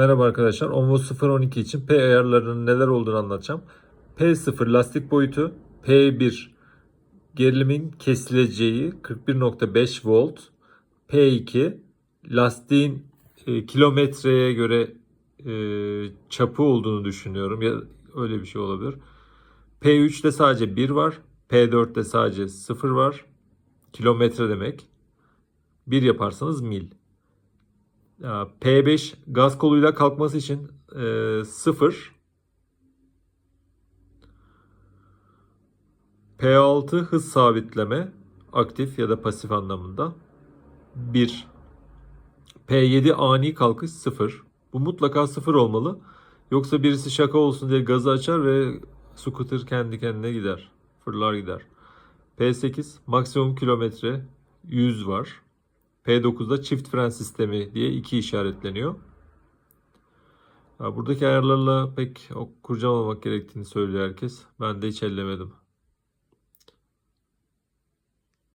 Merhaba arkadaşlar. Onvo 012 için P ayarlarının neler olduğunu anlatacağım. P0 lastik boyutu, P1 gerilimin kesileceği 41.5 volt, P2 lastiğin e, kilometreye göre e, çapı olduğunu düşünüyorum. Ya öyle bir şey olabilir. P3'te sadece 1 var. P4'te sadece 0 var. Kilometre demek. 1 yaparsanız mil. Ya, P5 gaz koluyla kalkması için e, 0. P6 hız sabitleme aktif ya da pasif anlamında 1. P7 ani kalkış 0. Bu mutlaka 0 olmalı. Yoksa birisi şaka olsun diye gazı açar ve scooter kendi kendine gider. Fırlar gider. P8 maksimum kilometre 100 var. P9'da çift fren sistemi diye iki işaretleniyor. Buradaki ayarlarla pek kurcalamamak gerektiğini söylüyor herkes. Ben de hiç ellemedim.